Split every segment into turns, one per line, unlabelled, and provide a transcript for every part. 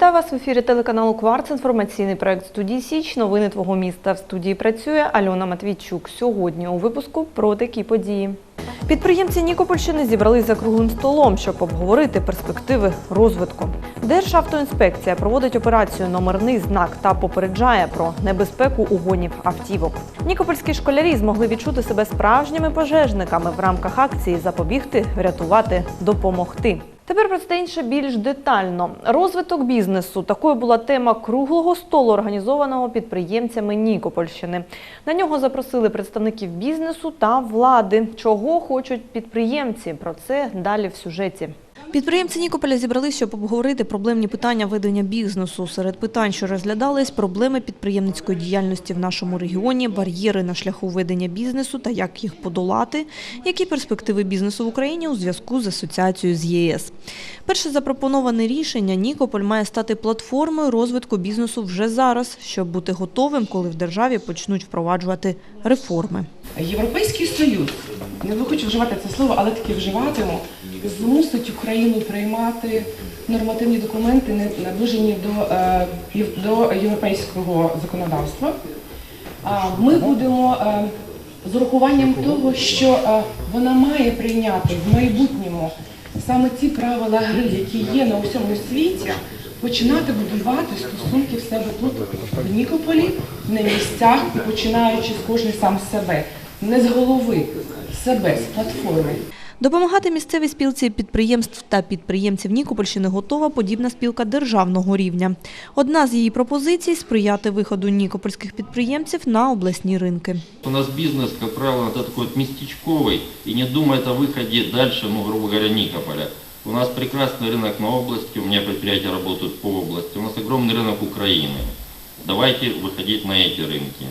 в ефірі телеканалу Кварц. Інформаційний проект студії Січ. Новини твого міста. В студії працює Альона Матвійчук. Сьогодні у випуску про такі події. Підприємці Нікопольщини зібрались за круглим столом, щоб обговорити перспективи розвитку. Державтоінспекція проводить операцію Номерний знак та попереджає про небезпеку угонів автівок. Нікопольські школярі змогли відчути себе справжніми пожежниками в рамках акції Запобігти, врятувати, допомогти. Тепер про це інше більш детально. Розвиток бізнесу такою була тема круглого столу, організованого підприємцями Нікопольщини. На нього запросили представників бізнесу та влади. Чого хочуть підприємці? Про це далі в сюжеті. Підприємці Нікополя зібралися, щоб обговорити проблемні питання ведення бізнесу. Серед питань, що розглядались, проблеми підприємницької діяльності в нашому регіоні, бар'єри на шляху ведення бізнесу та як їх подолати, які перспективи бізнесу в Україні у зв'язку з асоціацією з ЄС. Перше запропоноване рішення Нікополь має стати платформою розвитку бізнесу вже зараз, щоб бути готовим, коли в державі почнуть впроваджувати реформи.
Європейський Союз, не хочу вживати це слово, але таки вживатиму, змусить Україну приймати нормативні документи, наближені до, е, до європейського законодавства. Ми будемо е, з урахуванням того, що е, вона має прийняти в майбутньому саме ті правила гри, які є на всьому світі, починати будувати стосунки в себе тут, в Нікополі, на місцях, починаючи з кожний сам себе, не з голови, з себе, з платформи.
Допомагати місцевій спілці підприємств та підприємців Нікопольщини готова подібна спілка державного рівня. Одна з її пропозицій – сприяти виходу нікопольських підприємців на обласні ринки.
У нас бизнес, как правило, это такой вот местечковый и не думает о выходе дальше, ну, грубо говоря, Никополя. У нас прекрасный рынок на области, у меня предприятия работают по области, у нас огромный рынок Украины. Давайте выходить на эти рынки.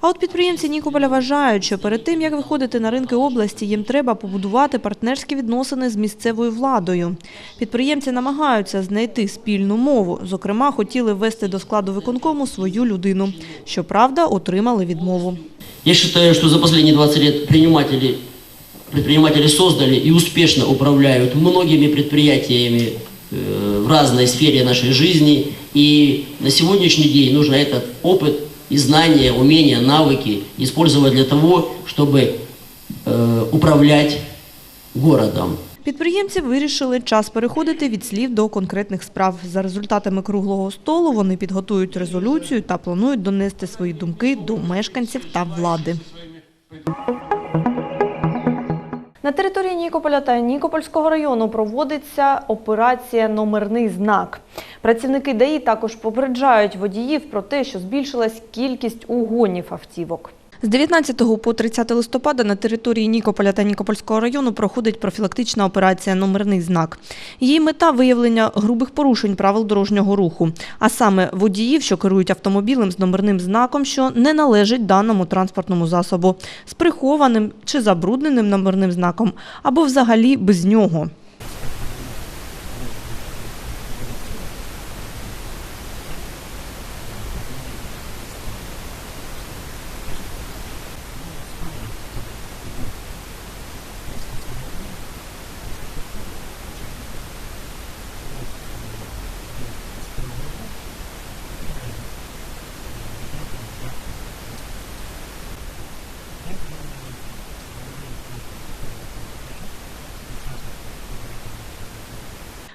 А от підприємці Нікополя вважають, що перед тим, як виходити на ринки області, їм треба побудувати партнерські відносини з місцевою владою. Підприємці намагаються знайти спільну мову. Зокрема, хотіли ввести до складу виконкому свою людину. Щоправда, отримали відмову.
Я считаю, что за последние 20 лет предприниматели, предприниматели создали и успешно управляют многими предприятиями э, в разной сфере нашей жизни. И на сегодняшний день нужно этот опыт и знания, умения, навыки использовать для того, чтобы э, управлять городом.
Підприємці вирішили час переходити від слів до конкретних справ. За результатами круглого столу вони підготують резолюцію та планують донести свої думки до мешканців та влади. На території Нікополя та Нікопольського району проводиться операція Номерний знак. Працівники ДАІ також попереджають водіїв про те, що збільшилась кількість угонів автівок. З 19 по 30 листопада на території Нікополя та Нікопольського району проходить профілактична операція Номерний знак. Її мета виявлення грубих порушень правил дорожнього руху, а саме водіїв, що керують автомобілем з номерним знаком, що не належить даному транспортному засобу, з прихованим чи забрудненим номерним знаком, або взагалі без нього.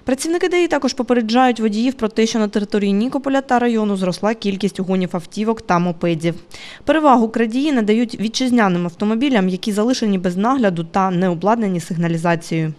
Працівники ДАІ також попереджають водіїв про те, що на території Нікополя та району зросла кількість угонів автівок та мопедів. Перевагу крадії надають вітчизняним автомобілям, які залишені без нагляду та не обладнані сигналізацією.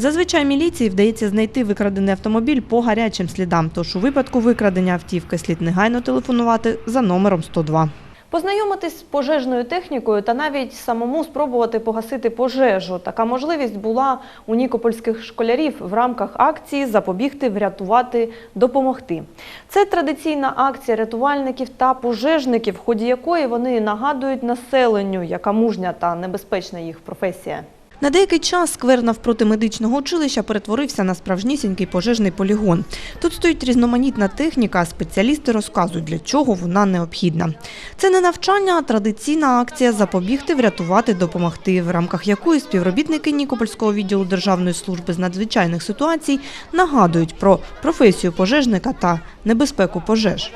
Зазвичай міліції вдається знайти викрадений автомобіль по гарячим слідам, тож у випадку викрадення автівки слід негайно телефонувати за номером 102. Познайомитись з пожежною технікою та навіть самому спробувати погасити пожежу. Така можливість була у нікопольських школярів в рамках акції Запобігти, врятувати, допомогти. Це традиційна акція рятувальників та пожежників, в ході якої вони нагадують населенню, яка мужня та небезпечна їх професія. На деякий час сквер навпроти медичного училища перетворився на справжнісінький пожежний полігон. Тут стоїть різноманітна техніка, спеціалісти розказують, для чого вона необхідна. Це не навчання, а традиційна акція запобігти, врятувати, допомогти, в рамках якої співробітники Нікопольського відділу Державної служби з надзвичайних ситуацій нагадують про професію пожежника та небезпеку пожеж.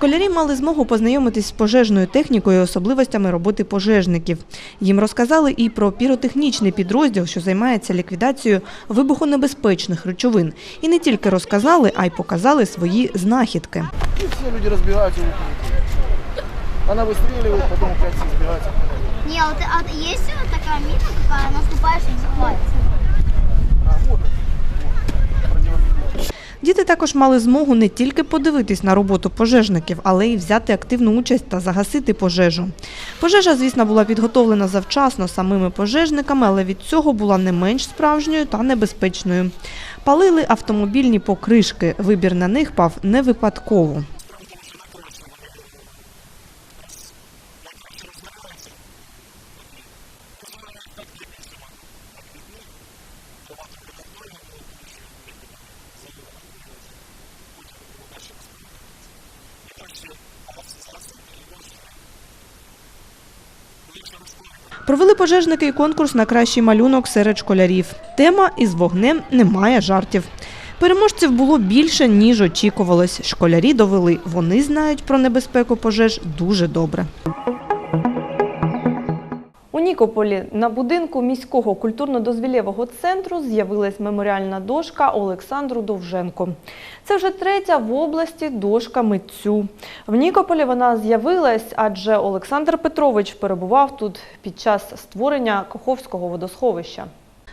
Школярі мали змогу познайомитись з пожежною технікою і особливостями роботи пожежників. Їм розказали і про піротехнічний підрозділ, що займається ліквідацією вибухонебезпечних речовин. І не тільки розказали, а й показали свої знахідки.
И все люди разбегаются. Она выстреливает, потом опять все сбиваются.
Не, а вот, а вот есть вот такая
також мали змогу не тільки подивитись на роботу пожежників, але й взяти активну участь та загасити пожежу. Пожежа, звісно, була підготовлена завчасно самими пожежниками, але від цього була не менш справжньою та небезпечною. Палили автомобільні покришки. Вибір на них пав не випадково. Провели пожежники і конкурс на кращий малюнок серед школярів. Тема із вогнем немає жартів. Переможців було більше, ніж очікувалось. Школярі довели, вони знають про небезпеку пожеж дуже добре. Нікополі на будинку міського культурно-дозвілєвого центру з'явилась меморіальна дошка Олександру Довженко. Це вже третя в області дошка митцю. В Нікополі вона з'явилась, адже Олександр Петрович перебував тут під час створення Каховського водосховища.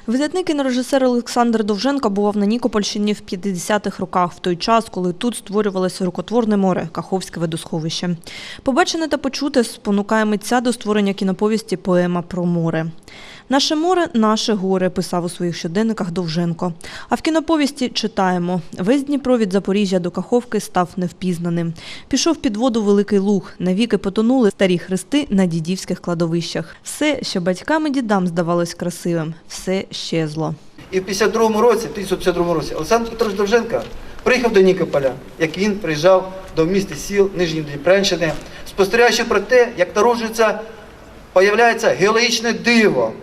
Видатний кінорежисер Олександр Довженко бував на Нікопольщині в 50-х роках, в той час, коли тут створювалося рукотворне море Каховське водосховище. Побачене та почуте спонукає митця до створення кіноповісті «Поема про море». Наше море, наше горе, писав у своїх щоденниках Довженко. А в кіноповісті читаємо: весь Дніпро від Запоріжжя до Каховки став невпізнаним. Пішов під воду великий луг, навіки потонули старі хрести на дідівських кладовищах. Все, що батькам і дідам здавалось красивим, все щезло.
І в 52-му році, 1952 році, Олександр Петрович Довженко приїхав до Нікополя, як він приїжджав до міста сіл Нижньої Дніпрянщини, спостерігаючи про те, як народжується, появляється геологічне диво,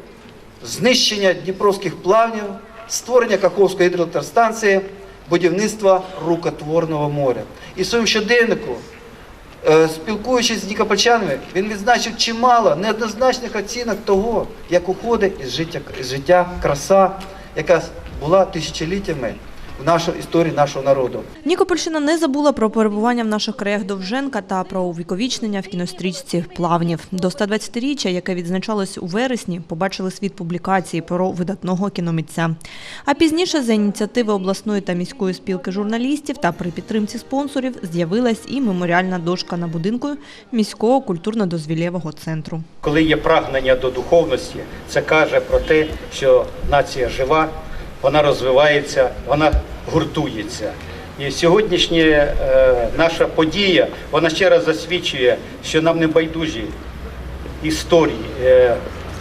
знищення дніпровських плавнів, створення Каховської гідроелектростанції, будівництва рукотворного моря. І в своєму щоденнику Е, Спілкуючись з нікопольчанами, він відзначив чимало неоднозначних оцінок того, як уходить із життя, із життя краса, яка була тисячоліттями в нашій історії нашого народу.
Нікопольщина не забула про перебування в наших краях Довженка та про увіковічнення в кінострічці плавнів. До 120-річчя, яке відзначалось у вересні, побачили світ публікації про видатного кіномитця. А пізніше за ініціативи обласної та міської спілки журналістів та при підтримці спонсорів з'явилась і меморіальна дошка на будинку міського культурно-дозвілєвого центру.
Коли є прагнення до духовності, це каже про те, що нація жива, вона розвивається, вона гуртується. І сьогоднішня е, наша подія, вона ще раз засвідчує, що нам не байдужі історії, е,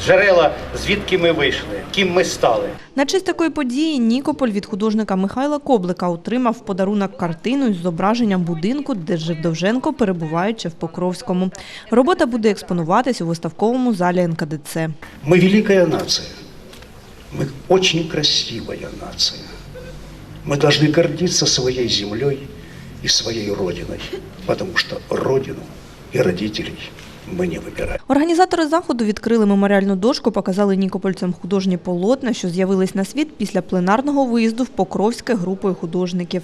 джерела, звідки ми вийшли, ким ми стали.
На честь такої події Нікополь від художника Михайла Коблика отримав в подарунок картину із зображенням будинку, де жив Довженко, перебуваючи в Покровському. Робота буде експонуватись у виставковому залі НКДЦ.
Мы великая нация. Мы очень красивая нация. Мы должны гордиться своей землей и своей родиной, потому что родину и родителей мы не выбираем.
Організатори заходу відкрили меморіальну дошку, показали нікопольцям художні полотна, що з'явились на світ після пленарного виїзду в Покровське групою художників.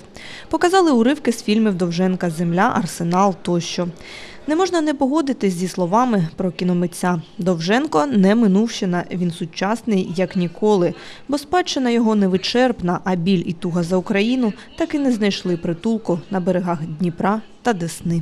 Показали уривки з фільмів Довженка Земля, Арсенал тощо. Не можна не погодитись зі словами про кіномитця. Довженко не минувщина, він сучасний як ніколи, бо спадщина його не вичерпна, а біль і туга за Україну так і не знайшли притулку на берегах Дніпра та Десни.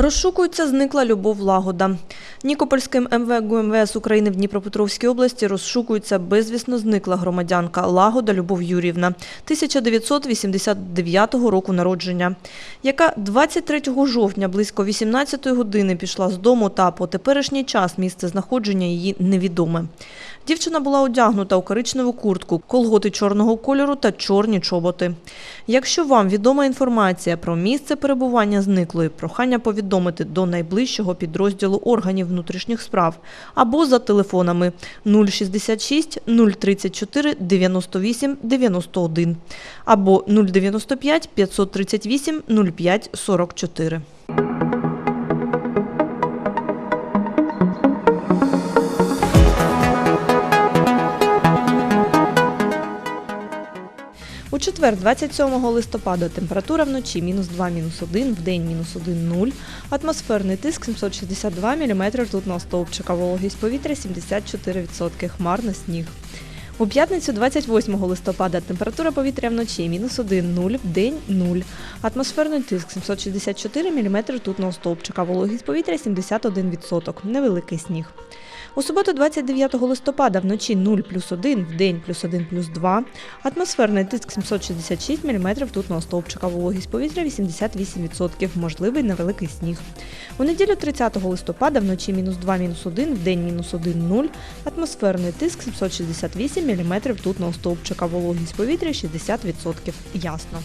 Розшукується зникла Любов Лагода. Нікопольським МВ ГУМВС України в Дніпропетровській області розшукується безвісно зникла громадянка Лагода Любов Юрівна 1989 року народження, яка 23 жовтня близько 18 години пішла з дому та по теперішній час місце знаходження її невідоме. Дівчина була одягнута у коричневу куртку, колготи чорного кольору та чорні чоботи. Якщо вам відома інформація про місце перебування зниклої, прохання повідомити до найближчого підрозділу органів внутрішніх справ або за телефонами 066 034 98 91 або 095 538 05 44. Четвер, 27 листопада, температура вночі мінус 2, мінус 1, в день мінус 1, 0, атмосферний тиск 762 мм ртутного стовпчика, вологість повітря 74%, хмарно сніг. У п'ятницю 28 листопада. Температура повітря вночі мінус 1, 0, в день 0, атмосферний тиск 764 мм ртутного стовпчика, вологість повітря 71%, невеликий сніг. У суботу 29 листопада вночі 0 плюс 1, в день плюс 1 плюс 2, атмосферний тиск 766 мм ртутного стовпчика, вологість повітря 88%, можливий невеликий сніг. У неділю 30 листопада вночі мінус 2, мінус 1, в день мінус 1, 0, атмосферний тиск 768 мм ртутного стовпчика, вологість повітря 60%. Ясно.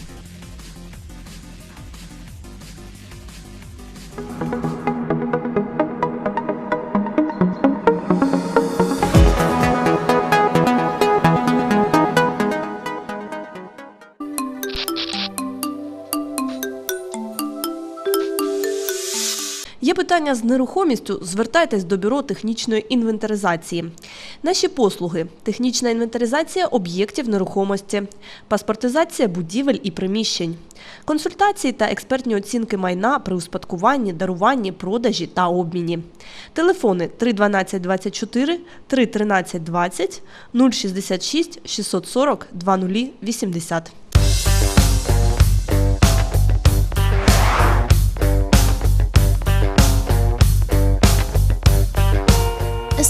Питання з нерухомістю, звертайтесь до бюро технічної інвентаризації. Наші послуги: технічна інвентаризація об'єктів нерухомості, паспортизація будівель і приміщень, консультації та експертні оцінки майна при успадкуванні, даруванні, продажі та обміні. Телефони 312 24 313 20 066 640 2080.